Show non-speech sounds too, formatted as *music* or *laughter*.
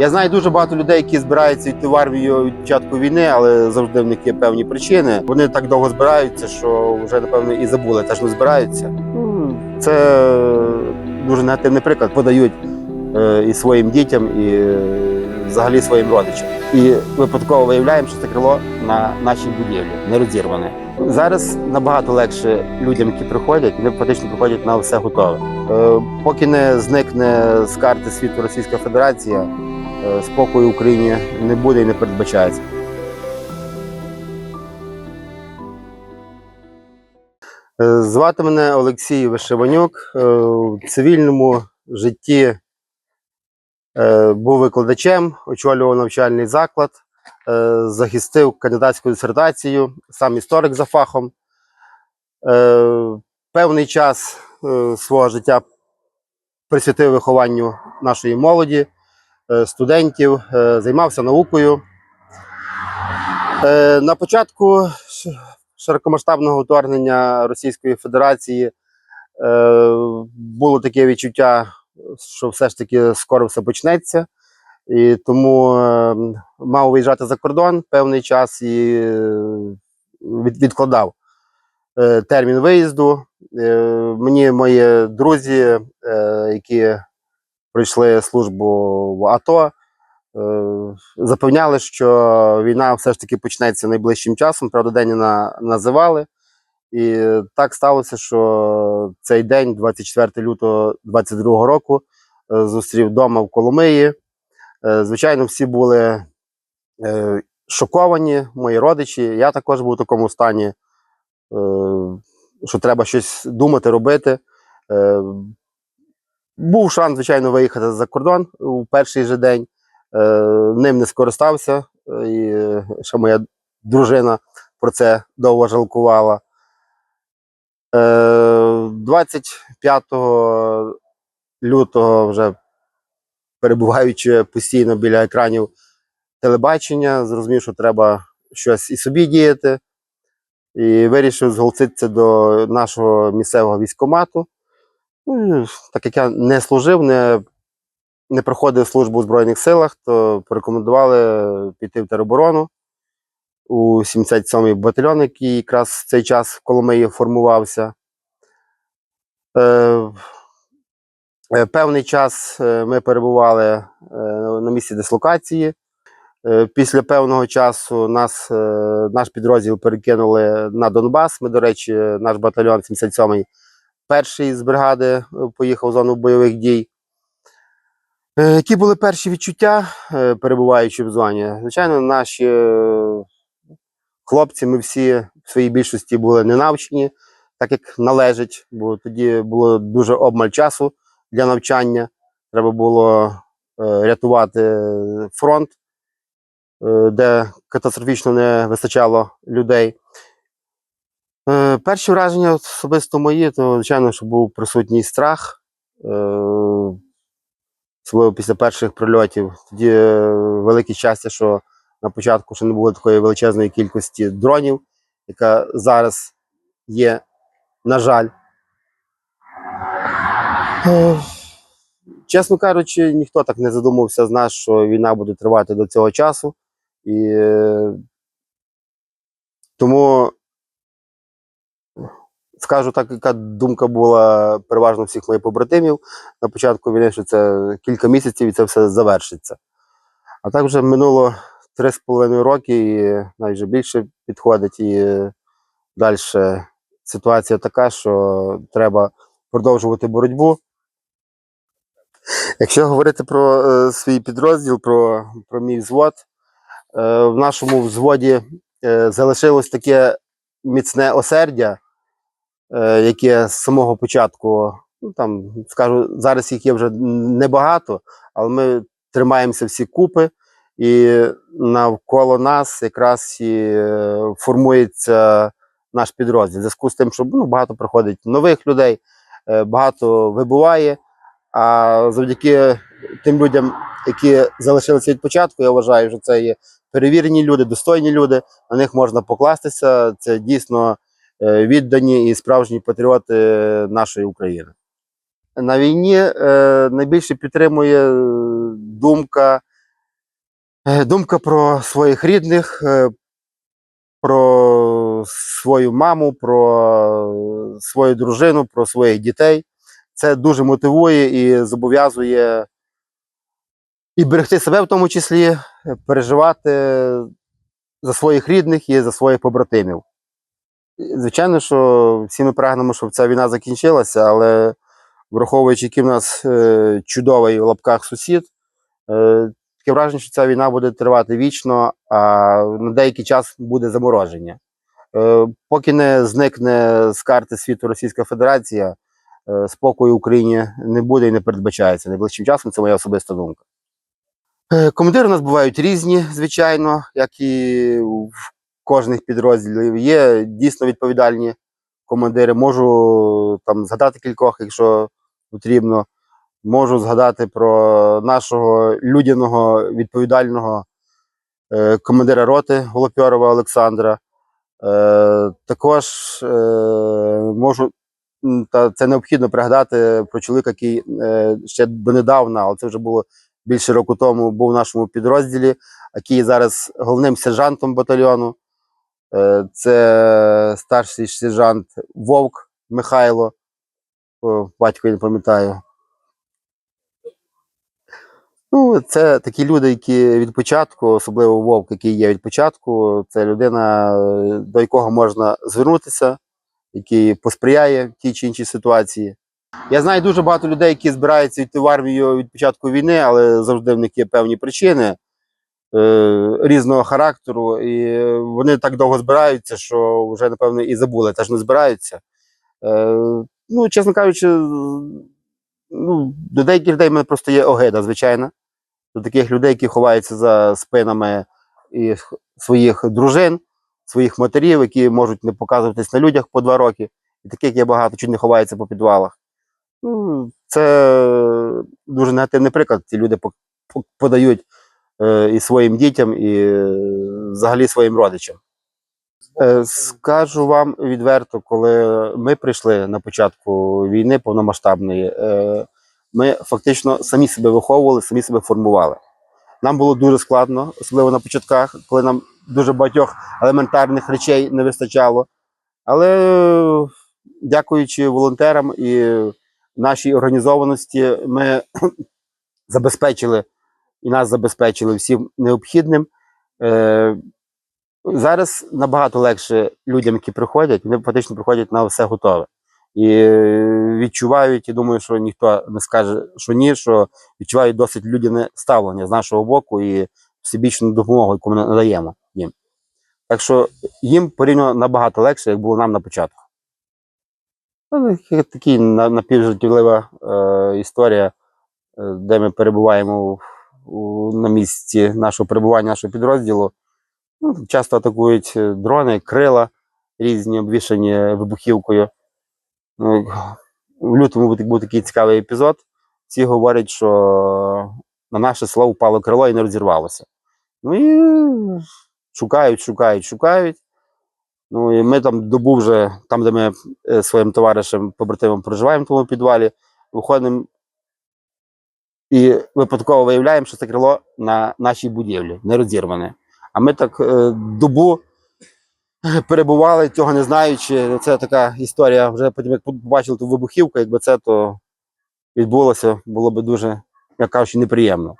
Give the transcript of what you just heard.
Я знаю дуже багато людей, які збираються йти в армію від початку війни, але завжди в них є певні причини. Вони так довго збираються, що вже напевно і забули, теж не збираються. Це дуже негативний приклад. Подають е, і своїм дітям, і е, взагалі своїм родичам. І випадково виявляємо, що це крило на нашій будівлі не розірване. Зараз набагато легше людям, які приходять, вони фактично приходять на все готове. Е, Поки не зникне з карти світу Російська Федерація, спокою в Україні не буде і не передбачається. Е, Звати мене Олексій Вишиванюк. Е, В цивільному житті е, був викладачем, очолював навчальний заклад, е, захистив кандидатську дисертацію, сам історик за фахом. Е, Певний час е, свого життя присвятив вихованню нашої молоді, е, студентів, е, займався наукою. Е, На початку широкомасштабного вторгнення Російської Федерації е, було таке відчуття, що все ж таки скоро все почнеться. І тому е, мав виїжджати за кордон певний час і е, відкладав е, термін виїзду. Е, мені мої друзі, е, які пройшли службу в АТО, е, запевняли, що війна все ж таки почнеться найближчим часом. Правда, день на- називали. І так сталося, що цей день, 24 лютого 22 року, е, зустрів вдома в Коломиї. Е, Звичайно, всі були шоковані, мої родичі. Я також був у такому стані, що треба щось думати, робити. Е, Був шанс, звичайно, виїхати за кордон у перший же день. Е, Ним не скористався, е, і е, ще моя дружина про це довго жалкувала. Е, 25 лютого, вже перебуваючи постійно біля екранів телебачення, зрозумів, що треба щось і собі діяти. І вирішив зголоситися до нашого місцевого військкомату. Ну, так як я не служив, не, не проходив службу у Збройних силах, то порекомендували піти в тероборону у 77-й батальйон, який якраз в цей час в Коломиї формувався. Е, е, певний час е, ми перебували на місці дислокації. Після певного часу нас, наш підрозділ перекинули на Донбас. Ми, до речі, наш батальйон 77-й перший з бригади е, поїхав в зону бойових дій. Е, Які були перші відчуття, е, перебуваючи в зоні? Звичайно, наші хлопці, ми всі в своїй більшості були не навчені, так як належить, бо тоді було дуже обмаль часу для навчання. Треба було рятувати фронт, де катастрофічно не вистачало людей. Е, Перші враження особисто мої, то, звичайно, що був присутній страх, е, особливо після перших прильотів. Тоді е, велике щастя, що на початку ще не було такої величезної кількості дронів, яка зараз є, на жаль. Чесно кажучи, ніхто так не задумався з нас, що війна буде тривати до цього часу. І тому скажу так, яка думка була переважно всіх моїх побратимів на початку війни, що це кілька місяців і це все завершиться. А так вже минуло три з половиною роки, і навіть більше підходить, і далі ситуація така, що треба продовжувати боротьбу. Якщо говорити про е, свій підрозділ, про, про мій взвод, е, в нашому взводі е, залишилось таке міцне осердя, яке з самого початку, ну там скажу, зараз їх є вже небагато, але ми тримаємося всі купи, і навколо нас якраз і е, формується наш підрозділ. В зв'язку з тим, що ну, багато приходить нових людей, е, багато вибуває. А завдяки тим людям, які залишилися від початку, я вважаю, що це є перевірені люди, достойні люди. На них можна покластися. Це дійсно е, віддані і справжні патріоти нашої України. На війні е, найбільше підтримує е, думка Е, Думка про своїх рідних, е, про свою маму, про свою дружину, про своїх дітей. Це дуже мотивує і зобов'язує і берегти себе в тому числі, е, переживати за своїх рідних і за своїх побратимів. Звичайно, що всі ми прагнемо, щоб ця війна закінчилася, але враховуючи, який в нас е, чудовий в лапках сусід, е, таке враження, що ця війна буде тривати вічно, а на деякий час буде замороження. Е, поки не зникне з карти світу Російська Федерація, спокою Україні не буде і не передбачається найближчим часом. Це моя особиста думка. Командири у нас бувають різні, звичайно, як і в кожних підрозділів. Є дійсно відповідальні командири. Можу там згадати кількох, якщо потрібно. Можу згадати про нашого людяного відповідального е, командира роти Голопьорова Олександра. Е, також е, можу, та це необхідно пригадати про чоловіка, який е, ще донедавна, але це вже було більше року тому, був в нашому підрозділі, який зараз головним сержантом батальйону. Е, це старший сержант Вовк Михайло. Батько я не пам'ятаю. Ну, це такі люди, які від початку, особливо Вовк, який є від початку, це людина, до якого можна звернутися, який посприяє в тій чи іншій ситуації. Я знаю дуже багато людей, які збираються йти в армію від початку війни, але завжди в них є певні причини різного характеру, і вони так довго збираються, що вже, напевно, і забули, теж не збираються. Е, ну, чесно кажучи, ну, до деяких людей в мене просто є огида, звичайно. До таких людей, які ховаються за спинами і своїх дружин, своїх матерів, які можуть не показуватись на людях по два роки. І таких є багато, чуть не ховаються по підвалах. Ну, це дуже негативний приклад. Ці люди подають е, і своїм дітям, і е, взагалі своїм родичам. Е, Скажу вам відверто, коли ми прийшли на початку війни повномасштабної, е, ми фактично самі себе виховували, самі себе формували. Нам було дуже складно, особливо на початках, коли нам дуже багатьох елементарних речей не вистачало. Але е, дякуючи волонтерам і нашій організованості, ми *clears throat* забезпечили і нас забезпечили всім необхідним. Е, Зараз набагато легше людям, які приходять, вони фактично приходять на все готове. І е, відчувають, і думаю, що ніхто не скаже, що ні, що відчувають досить людяне ставлення з нашого боку і всебічну допомогу, яку ми надаємо їм. Так що їм порівняно набагато легше, як було нам на початку. Ну, такі- Такі напівжиттєвлива е, історія, е, де ми перебуваємо в- на місці нашого перебування, нашого підрозділу. Ну, часто атакують е, дрони, крила різні, обвішані вибухівкою. Ну, в лютому був, такий цікавий епізод. Всі говорять, що на наше село впало крило і не розірвалося. Ну і шукають, шукають, шукають. Ну і ми там добу вже, там, де ми е, своїм товаришем, побратимом проживаємо в тому підвалі, виходимо і випадково виявляємо, що це крило на нашій будівлі, не розірване. А ми так е, добу перебували, цього не знаючи. Це така історія. Вже потім, як побачили ту вибухівку, якби це то відбулося, було б дуже, як кажучи, неприємно.